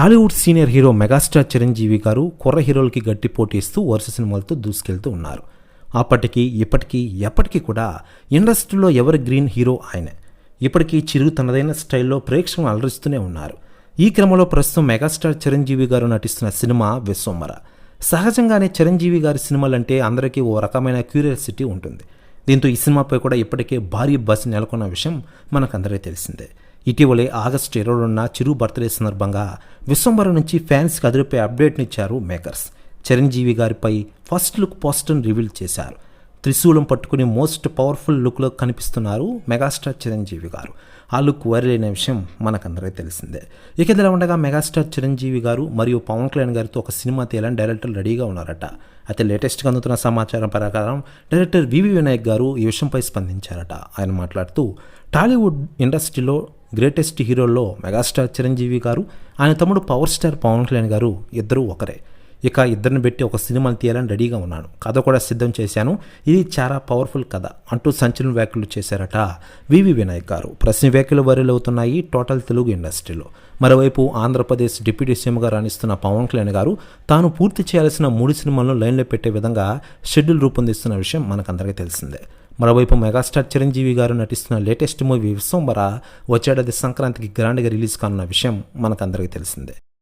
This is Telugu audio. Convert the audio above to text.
Tollywood senior hero megastar Chiranjeevi garu కుర్ర హీరోలకి గట్టి పోటీ ఇస్తూ వరుస సినిమాలతో దూసుకెళ్తూ ఉన్నారు. అప్పటికి ఇప్పటికీ ఎప్పటికీ కూడా ఇండస్ట్రీలో ఎవరి గ్రీన్ హీరో ఆయనే. ఇప్పటికీ చిరు తనదైన స్టైల్లో ప్రేక్షకులను అలరిస్తూనే ఉన్నారు. ఈ క్రమంలో ప్రస్తుతం మెగాస్టార్ చిరంజీవి గారు నటిస్తున్న సినిమా విశ్వమ్మర సహజంగానే చిరంజీవి గారి సినిమాలంటే అందరికీ ఓ రకమైన క్యూరియాసిటీ ఉంటుంది. దీంతో ఈ సినిమాపై కూడా ఇప్పటికే భారీ బస్ నెలకొన్న విషయం మనకందరికీ తెలిసిందే. ఇటీవలే ఆగస్టు ఇరవై రెండున చిరు బర్త్డే సందర్భంగా విశ్వంబరం నుంచి ఫ్యాన్స్కి అదిరిపై అప్డేట్నిచ్చారు మేకర్స్. చిరంజీవి గారిపై ఫస్ట్ లుక్ పోస్టర్ని రివీల్ చేశారు. త్రిశూలం పట్టుకుని మోస్ట్ పవర్ఫుల్ లుక్లో కనిపిస్తున్నారు మెగాస్టార్ చిరంజీవి గారు. ఆ లుక్ వైరల్ అయిన విషయం మనకందరికీ తెలిసిందే. ఇక ఇదిలా ఉండగా మెగాస్టార్ చిరంజీవి గారు మరియు పవన్ కళ్యాణ్ గారితో ఒక సినిమా తీయాలని డైరెక్టర్ రెడీగా ఉన్నారట. అయితే లేటెస్ట్గా అందుతున్న సమాచారం ప్రకారం డైరెక్టర్ వివి వినాయక్ గారు ఈ విషయంపై స్పందించారట. ఆయన మాట్లాడుతూ టాలీవుడ్ ఇండస్ట్రీలో గ్రేటెస్ట్ హీరోల్లో మెగాస్టార్ చిరంజీవి గారు ఆయన తమ్ముడు పవర్ స్టార్ పవన్ కళ్యాణ్ గారు ఇద్దరూ ఒకరే. ఇక ఇద్దరిని పెట్టి ఒక సినిమాని తీయాలని రెడీగా ఉన్నాను కథ కూడా సిద్ధం చేశాను. ఇది చాలా పవర్ఫుల్ కథ అంటూ సంచలన వ్యాఖ్యలు చేశారట వివి వినాయక్ గారు. ప్రశ్న వ్యాఖ్యలు వైరల్ అవుతున్నాయి టోటల్ తెలుగు ఇండస్ట్రీలో. మరోవైపు ఆంధ్రప్రదేశ్ డిప్యూటీ సీఎంగా రాణిస్తున్న పవన్ కళ్యాణ్ గారు తాను పూర్తి చేయాల్సిన మూడు సినిమాలను లైన్లో పెట్టే విధంగా షెడ్యూల్ రూపొందిస్తున్న విషయం మనకందరికీ తెలిసిందే. మరోవైపు మెగాస్టార్ చిరంజీవి గారు నటిస్తున్న లేటెస్ట్ మూవీ విశ్వంబర వచ్చేటది సంక్రాంతికి గ్రాండ్గా రిలీజ్ కానున్న విషయం మనకందరికీ తెలిసిందే.